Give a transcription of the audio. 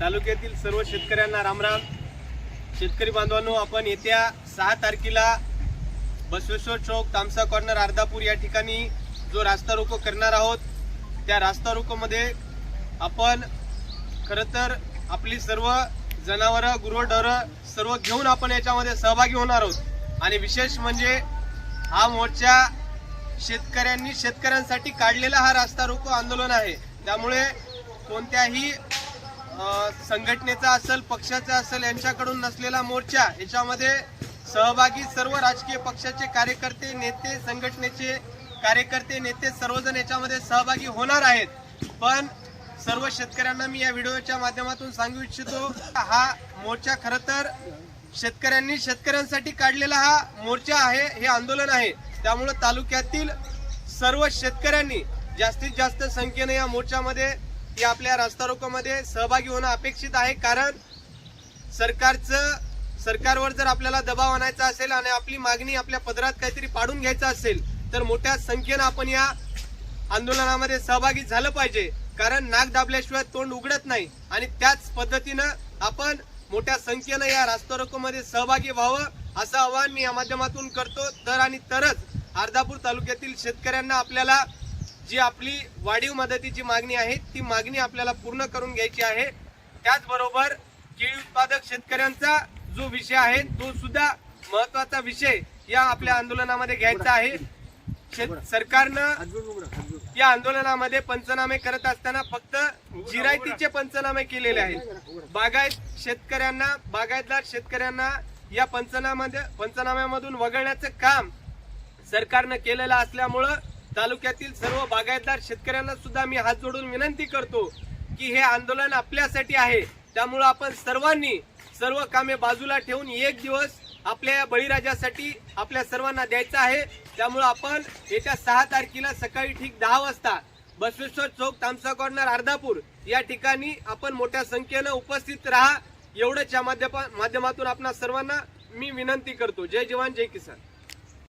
तालुक्यातील सर्व शेतकऱ्यांना रामराम शेतकरी बांधवांनो आपण येत्या सहा तारखेला बसवेश्वर चौक तामसा कॉर्नर अर्धापूर या ठिकाणी जो रास्ता रोको करणार आहोत त्या रास्ता रोकोमध्ये आपण खरं तर आपली सर्व जनावरं गुरंढोरं सर्व घेऊन आपण याच्यामध्ये सहभागी होणार आहोत. आणि विशेष म्हणजे हा मोर्चा शेतकऱ्यांनी शेतकऱ्यांसाठी काढलेला हा रास्ता रोको आंदोलन आहे. त्यामुळे कोणत्याही संघटनेचा असेल पक्षाचा असेल यांच्याकडून नसलेला मोर्चा याच्यामध्ये सहभागी सर्व राजकीय पक्षाचे कार्यकर्ते नेते संघटनेचे कार्यकर्ते नेते सर्वजण याच्यामध्ये सहभागी होणार आहेत. पण सर्व शेतकऱ्यांना मी या व्हिडिओच्या माध्यमातून सांगू इच्छितो हा मोर्चा खर तर शेतकऱ्यांनी शेतकऱ्यांसाठी काढलेला हा मोर्चा आहे हे आंदोलन आहे. त्यामुळे तालुक्यातील सर्व शेतकऱ्यांनी जास्तीत जास्त संख्येने या मोर्चामध्ये या आपल्या रास्ता रोकोमध्ये सहभागी होणं अपेक्षित आहे कारण सरकारचं सरकारवर जर आपल्याला दबाव आणायचा असेल आणि आपली मागणी आपल्या पदरात काहीतरी पाडून घ्यायचं असेल तर मोठ्या संख्येनं आपण या आंदोलनामध्ये सहभागी झालं पाहिजे. कारण नाक दाबल्याशिवाय तोंड उघडत नाही आणि त्याच पद्धतीनं आपण मोठ्या संख्येनं या रास्ता रोकोमध्ये सहभागी व्हावं असं आवाहन मी या माध्यमातून करतो. तर आणि तरच अर्धापूर तालुक्यातील शेतकऱ्यांना आपल्याला जी आपली वाढीव मदतीची मागणी आहे ती मागणी आपल्याला पूर्ण करून घ्यायची आहे. त्याचबरोबर केळी उत्पादक शेतकऱ्यांचा जो विषय आहे तो सुद्धा महत्त्वाचा विषय या आपल्या आंदोलनामध्ये घ्यायचा आहे. शेत सरकारनं या आंदोलनामध्ये पंचनामे करत असताना फक्त जिरायतीचे पंचनामे केलेले आहेत. बागायत शेतकऱ्यांना बागायतदार शेतकऱ्यांना या पंचनामध्ये पंचनाम्यामधून वगळण्याचं काम सरकारनं केलेलं असल्यामुळं तालुक्यातील सर्व बागायतदार शेतकऱ्यांना सुद्धा मी हात जोडून विनंती करतो की हे आंदोलन आपल्यासाठी आहे. त्यामुळं आपण सर्वांनी सर्व कामे बाजूला ठेवून एक दिवस आपल्या या बळीराजासाठी आपल्या सर्वांना द्यायचा आहे. त्यामुळं आपण येत्या सहा तारखेला सकाळी ठीक दहा वाजता बसवेश्वर चौक तामसा कॉर्नर अर्धापूर या ठिकाणी आपण मोठ्या संख्येनं उपस्थित राहा. एवढंच या माध्यमा माध्यमातून आपणा सर्वांना मी विनंती करतो. जय जवान जय किसान.